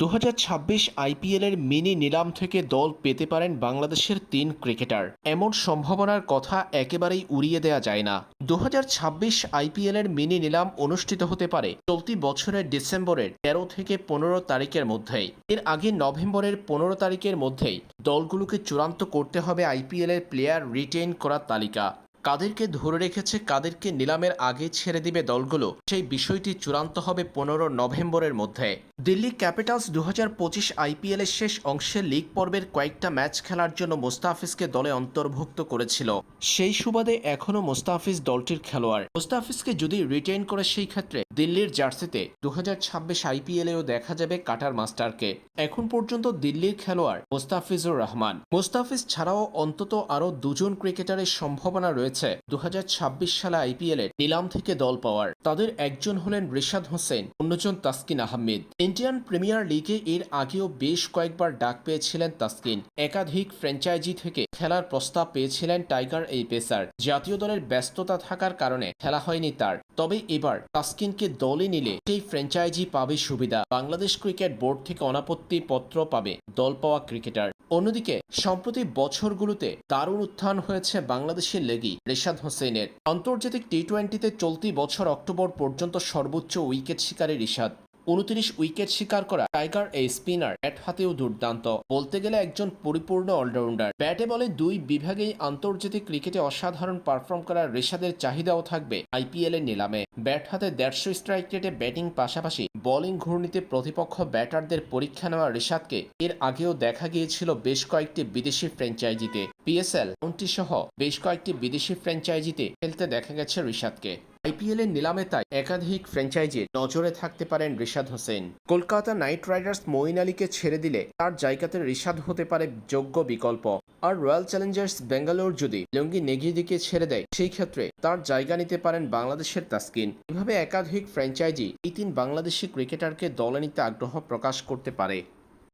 দু ছাব্বিশ আইপিএলের মিনি নিলাম থেকে দল পেতে পারেন বাংলাদেশের তিন ক্রিকেটার। এমন সম্ভাবনার কথা একেবারেই উড়িয়ে দেয়া যায় না। দু হাজার ছাব্বিশ আইপিএলের মিনি নিলাম অনুষ্ঠিত হতে পারে চলতি বছরের ডিসেম্বরের তেরো থেকে পনেরো তারিখের মধ্যেই। এর আগে নভেম্বরের পনেরো তারিখের মধ্যেই দলগুলোকে চূড়ান্ত করতে হবে আইপিএলের প্লেয়ার রিটেইন করার তালিকা। কাদেরকে ধরে রেখেছে, কাদেরকে নিলামের আগে ছেড়ে দিবে দলগুলো। সেই বিষয়টি চূড়ান্ত হবে পনেরো নভেম্বরের মধ্যে। দিল্লি ক্যাপিটালস দু হাজার পঁচিশ আইপিএলের শেষ অংশে লিগ পর্বের কয়েকটা ম্যাচ খেলার জন্য মোস্তাফিজকে দলে অন্তর্ভুক্ত করেছিল। সেই সুবাদে এখনও মোস্তাফিজ দলটির খেলোয়াড়। মোস্তাফিজকে যদি রিটেইন করে সেই ক্ষেত্রে দিল্লির জার্সিতে দু হাজার ছাব্বিশ আইপিএলেও দেখা যাবে কাটার মাস্টারকে। এখন পর্যন্ত দিল্লির খেলোয়াড় মোস্তাফিজুর রহমান। মোস্তাফিজ ছাড়াও অন্তত আরও দুজন ক্রিকেটারের সম্ভাবনা রয়েছে দু সালে আইপিএলের নিলাম থেকে দল পাওয়ার। তাদের একজন হলেন রিশাদ হোসেন, অন্যজন তাসকিন আহমেদ। ইন্ডিয়ান প্রিমিয়ার লিগে এর আগেও বেশ কয়েকবার ডাক পেয়েছিলেন তাসকিন। একাধিক ফ্র্যাঞ্চাইজি থেকে খেলার প্রস্তাব পেয়েছিলেন টাইগার এই পেসার। জাতীয় দলের ব্যস্ততা থাকার কারণে খেলা হয়নি তার। তবে এবার তাসকিনকে দলে নিলে সেই ফ্র্যাঞ্চাইজি পাবে সুবিধা। বাংলাদেশ ক্রিকেট বোর্ড থেকে অনাপত্তি পত্র পাবে দল পাওয়া ক্রিকেটার। অন্যদিকে, সম্প্রতি বছরগুলোতে দারুণ উত্থান হয়েছে বাংলাদেশের লেগি, রেশাদ হোসেনের। আন্তর্জাতিক টি টোয়েন্টিতে চলতি বছর অক্টোবর পর্যন্ত সর্বোচ্চ উইকেট শিকারের রিশাদ। উনত্রিশ উইকেট শিকার করা টাইগার এই স্পিনার ব্যাট হাতেও দুর্দান্ত। বলতে গেলে একজন পরিপূর্ণ অলরাউন্ডার। ব্যাটে বলে দুই বিভাগেই আন্তর্জাতিক ক্রিকেটে অসাধারণ পারফর্ম করা রেশাদের চাহিদাও থাকবে আইপিএল এর নিলামে। ব্যাট হাতে দেড়শো স্ট্রাইক রেটে ব্যাটিং পাশাপাশি বোলিং ঘূর্ণিতে প্রতিপক্ষ ব্যাটারদের পরীক্ষা নেওয়া রেশাদকে এর আগেও দেখা গিয়েছিল বেশ কয়েকটি বিদেশি ফ্র্যাঞ্চাইজিতে। পিএসএল কাউন্টি সহ বেশ কয়েকটি বিদেশি ফ্র্যাঞ্চাইজিতে খেলতে দেখা গেছে রিশাদকে। আইপিএল এর নিলামে তাই একাধিক ফ্র্যাঞ্চাইজির নজরে থাকতে পারেন রিশাদ হোসেন। কলকাতা নাইট রাইডার্স মঈন আলীকে ছেড়ে দিলে তার জায়গাতে রিশাদ হতে পারে যোগ্য বিকল্প। আর রয়্যাল চ্যালেঞ্জার্স বেঙ্গালোর যদি লঙ্গি নেগিদিকে ছেড়ে দেয়, সেই ক্ষেত্রে তার জায়গা নিতে পারেন বাংলাদেশের তাসকিন। এভাবে একাধিক ফ্র্যাঞ্চাইজি এই তিন বাংলাদেশি ক্রিকেটারকে দলে নিতে আগ্রহ প্রকাশ করতে পারে।